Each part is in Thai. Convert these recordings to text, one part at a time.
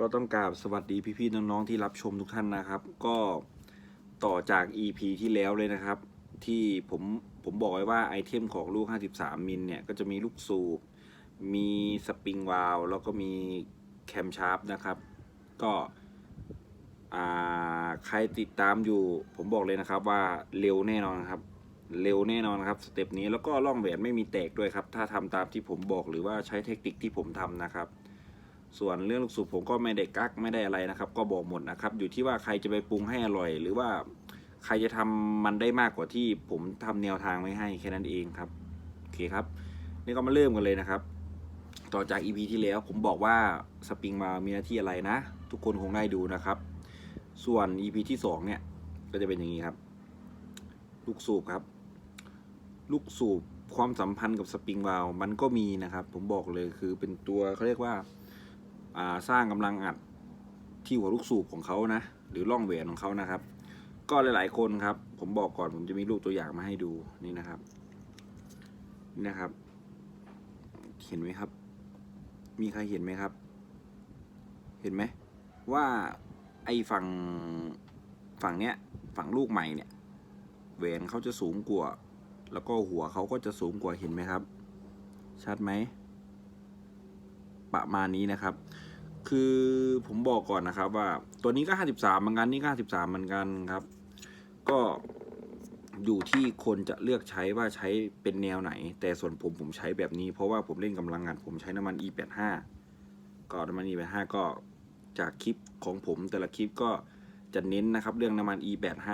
ก็ต้องกราบสวัสดีพี่ๆน้องๆที่รับชมทุกท่านนะครับ ก็ต่อจาก EP ที่แล้วเลยนะครับ ที่ผมผมบอกไว้ว่าไอเทมของลูก 53 มิลเนี่ย ก็จะมีลูกสูบ มีสปริงวาลแล้วก็มีแคมชาร์ปนะครับ ก็อ่าใครติดตามอยู่ ผมบอกเลยนะครับว่าเร็วแน่นอนครับ เร็วแน่นอนครับสเต็ปนี้แล้วก็ล่องแหวนไม่มีแตกด้วยครับ ถ้าทำตามที่ผมบอกหรือว่าใช้เทคนิคที่ผมทำนะครับ ส่วนเรื่องลูกสูบผมก็ไม่ได้กักไม่ได้อะไรนะครับ ก็บอกหมดนะครับ อยู่ที่ว่าใครจะไปปรุงให้อร่อย หรือว่าใครจะทำมันได้มากกว่าที่ผมทำแนวทางไว้ให้แค่นั้นเองครับโอเคครับ นี่ก็มาเริ่มกันเลยนะครับ ต่อจาก EP ที่แล้วผมบอกว่าสปริงมามีหน้าที่อะไรนะ ทุกคนคงได้ดูนะครับ ส่วน EP ที่สองเนี่ยก็จะเป็นอย่างนี้ครับ ลูกสูบครับ ลูกสูบความสัมพันธ์กับสปริงวาลมันก็มีนะครับ ผมบอกเลยคือเป็นตัวเขาเรียกว่า สร้างกำลังอัดที่หัวลูกสูบของเขานะ หรือร่องแหวนของเขานะครับ ก็หลาย ๆ คนครับ ผมบอกก่อนผมจะมีรูปตัวอย่างมาให้ดูนี่นะครับนี่นะครับ เห็นไหมครับ มีใครเห็นไหมครับ เห็นไหมว่าไอ้ฝั่งฝั่งเนี้ยฝั่งลูกใหม่เนี่ยแหวนเขาจะสูงกว่า แล้วก็หัวเขาก็จะสูงกว่าเห็นไหมครับ ชัดไหม ประมาณนี้นะครับ คือผมบอกก่อนนะครับว่าตัวนี้ก็ 53เหมือนกันนี่ก็53เหมือนกันครับ ก็อยู่ที่คนจะเลือกใช้ว่าใช้เป็นแนวไหน แต่ส่วนผมผมใช้แบบนี้ เพราะว่าผมเล่นกำลังงานผมใช้น้ำมัน E85 ก็น้ำมัน E85 ก็จากคลิปของผมแต่ละคลิปก็จะเน้นนะครับ เรื่องน้ำมัน E85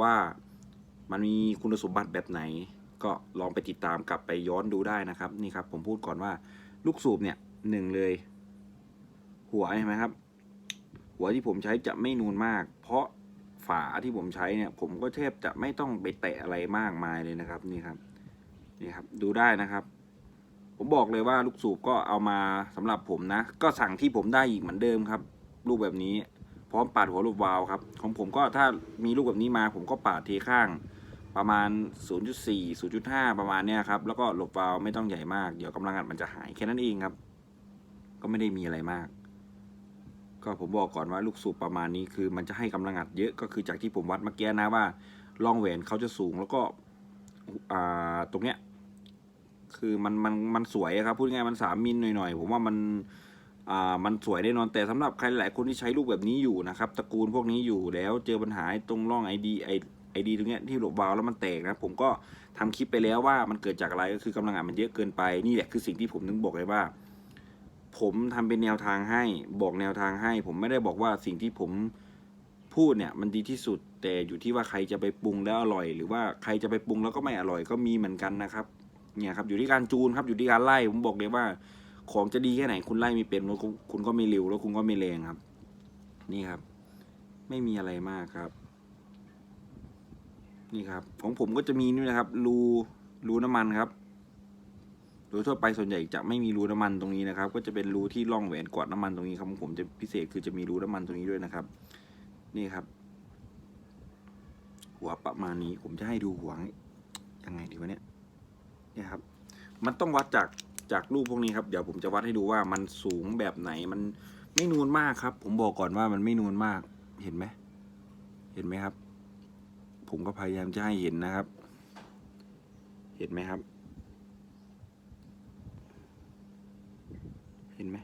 ว่ามันมีคุณสมบัติแบบไหน ก็ลองไปติดตามกลับไปย้อนดูได้นะครับ นี่ครับ ผมพูดก่อนว่าลูกสูบเนี่ย หนึ่งเลย หัวใช่ไหมครับ หัวที่ผมใช้จะไม่นูนมาก เพราะฝาที่ผมใช้เนี่ย ผมก็แทบจะไม่ต้องไปแตะอะไรมากมายเลยนะครับ นี่ครับนี่ครับ ดูได้นะครับ ผมบอกเลยว่าลูกสูบก็เอามาสำหรับผมนะ ก็สั่งที่ผมได้อีกเหมือนเดิมครับลูกแบบนี้ พร้อมปาดหัวลูกวาล์วครับ ของผมก็ถ้ามีลูกแบบนี้มา ผมก็ปาดเทข้างประมาณ 0.4 0.5 ประมาณเนี้ยครับ แล้วก็หลบวาล์วไม่ต้องใหญ่มาก เดี๋ยวกำลังอัดมันจะหายแค่นั้นเองครับ ก็ไม่ได้มีอะไรมาก ก็ผมบอกก่อนว่าลูกสูบประมาณนี้คือ มันจะให้กำลังอัดเยอะก็คือจากที่ผมวัดเมื่อกี้นะว่าร่องแหวนเขาจะสูงแล้วก็อ่าตรงเนี้ยคือมันมันมันสวยครับพูดง่ายมันสามมิลหน่อยๆผมว่ามันอ่ามันสวยแน่นอนแต่สำหรับใครหลายคนที่ใช้ลูกแบบนี้อยู่นะครับตระกูลพวกนี้อยู่แล้วเจอปัญหาตรงร่องไอดีไอไอดีตรงเนี้ยที่หลบวาลแล้วมันแตกนะผมก็ทำคลิปไปแล้วว่ามันเกิดจากอะไรก็คือกำลังอัดมันเยอะเกินไปนี่แหละคือสิ่งที่ผมนึกบอกเลยว่า ผมทำเป็นแนวทางให้ บอกแนวทางให้ ผมไม่ได้บอกว่าสิ่งที่ผมพูดเนี่ยมันดีที่สุด แต่อยู่ที่ว่าใครจะไปปรุงแล้วอร่อย หรือว่าใครจะไปปรุงแล้วก็ไม่อร่อยก็มีเหมือนกันนะครับ เนี่ยครับ อยู่ที่การจูนครับ อยู่ที่การไล่ ผมบอกเลยว่า ของจะดีแค่ไหนคุณไล่ไม่เป็นแล้วคุณคุณก็ไม่เร็วแล้วคุณก็ไม่แรงครับ นี่ครับ ไม่มีอะไรมากครับ นี่ครับ ของผมก็จะมีนี่นะครับ รูรูน้ำมันครับ โดยทั่วไปส่วนใหญ่จะไม่มีรูน้ำมันตรงนี้นะครับ ก็จะเป็นรูที่ร่องแหวนกวาดน้ำมันตรงนี้ครับผมจะพิเศษคือจะมีรูน้ำมันตรงนี้ด้วยนะครับ นี่ครับ หัวประมาณนี้ผมจะให้ดูหัวยังไงดีวะเนี่ยเนี่ยครับ มันต้องวัดจากจากรูปพวกนี้ครับเดี๋ยวผมจะวัดให้ดูว่ามันสูงแบบไหนมันไม่นูนมากครับ ผมบอกก่อนว่ามันไม่นูนมากเห็นไหมเห็นไหมครับ ผมก็พยายามจะให้เห็นนะครับ เห็นไหมครับ เห็นไหม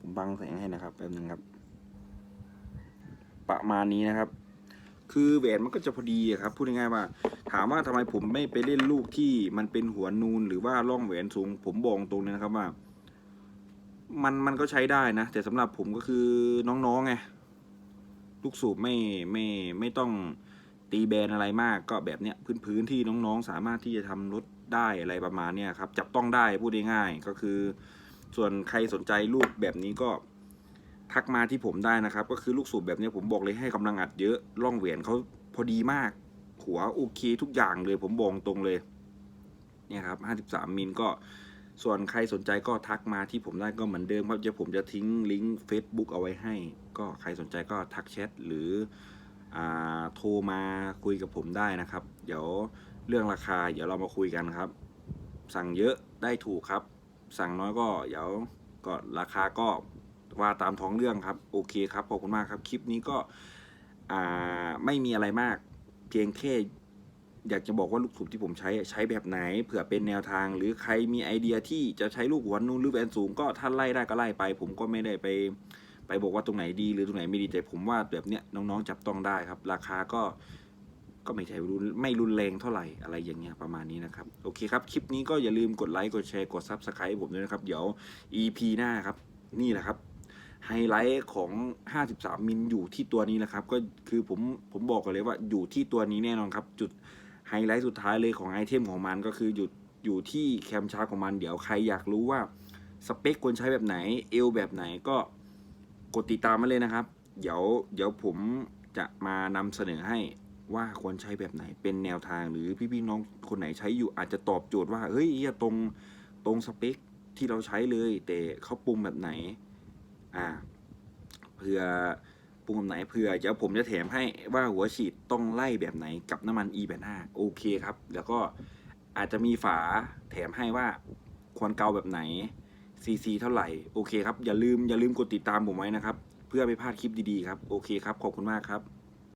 ผมบังแสงให้นะครับแป๊บนึงครับ ประมาณนี้นะครับ คือแหวนมันก็จะพอดีครับพูดง่ายๆว่า ถามว่าทำไมผมไม่ไปเล่นลูกที่มันเป็นหัวนูนหรือว่าร่องแหวนสูง ผมบอกตรงเลยนะครับว่า มันมันก็ใช้ได้นะ แต่สำหรับผมก็คือน้องๆไงลูกสูบไม่ไม่ไม่ต้องตีแบนอะไรมากก็แบบเนี้ยพื้นๆที่น้องๆ สามารถที่จะทำรถได้อะไรประมาณเนี้ยครับ จับต้องได้พูดง่ายๆก็คือ ส่วนใครสนใจลูกแบบนี้ก็ทักมาที่ผมได้นะครับ ก็คือลูกสูบแบบนี้ผมบอกเลยให้กำลังอัดเยอะร่องแหวนเขาพอดีมาก หัวโอเคทุกอย่างเลยผมบอกตรงเลยเนี่ยครับ 53 มิลก็ส่วนใครสนใจก็ทักมาที่ผมได้ก็เหมือนเดิมครับเดี๋ยวผมจะทิ้งลิงก์ Facebook เอาไว้ให้ ก็ใครสนใจก็ทักแชทหรืออ่าโทรมาคุยกับผมได้นะครับ เดี๋ยวเรื่องราคาเดี๋ยวเรามาคุยกันครับ สั่งเยอะได้ถูกครับ สั่งน้อยก็เดี๋ยวก็ราคาก็ว่าตามท้องเรื่องครับ โอเคครับขอบคุณมากครับ คลิปนี้ก็ไม่มีอะไรมาก เพียงแค่อยากจะบอกว่าลูกสูบที่ผมใช้ใช้แบบไหนเผื่อเป็นแนวทาง หรือใครมีไอเดียที่จะใช้ลูกหัวนูนหรือแบนสูงก็ท่านไล่ได้ก็ไล่ไป ผมก็ไม่ได้ไป ไปบอกว่าตรงไหนดีหรือตรงไหนไม่ดีแต่ผมว่าแบบเนี้ยน้องๆจับต้องได้ครับ ราคาก็ ก็ไม่ใช่รุนไม่รุนแรงเท่าไหร่อะไรอย่างเงี้ยประมาณนี้นะครับ โอเคครับ คลิปนี้ก็อย่าลืมกดไลค์กดแชร์กด Subscribe ผมด้วยนะครับ เดี๋ยว EP หน้าครับ นี่แหละครับไฮไลท์ของ 53 มิลอยู่ที่ตัวนี้แหละครับ ก็คือผมผมบอกกันเลยว่าอยู่ที่ตัวนี้แน่นอนครับ จุดไฮไลท์สุดท้ายเลยของไอเทมของมันก็คืออยู่อยู่ที่แคมชาร์ของมันเดี๋ยวใครอยากรู้ว่าสเปคควรใช้แบบไหนเอลแบบไหนก็กดติดตามมาเลยนะครับ เดี๋ยวเดี๋ยวผมจะมานำเสนอให้ ว่าควรใช้แบบไหนเป็นแนวทางหรือพี่ๆน้องคนไหนใช้อยู่อาจจะตอบโจทย์ว่าเฮ้ยเหี้ยตรงตรงสเปคที่เราใช้เลย แต่เขาปรุงแบบไหนอ่าเผื่อปรุงแบบไหนเผื่อเดี๋ยวผมจะแถมให้ว่าหัวฉีดต้องไล่แบบไหนกับน้ำมัน e 8 5โอเคครับ แล้วก็อาจจะมีฝาแถมให้ว่าควรเกาแบบไหนซีซีเท่าไหร่โอเคครับอย่าลืมอย่าลืมกดติดตามผมไว้นะครับ เพื่อไม่พลาดคลิปดีๆครับ โอเคครับ ขอบคุณมากครับ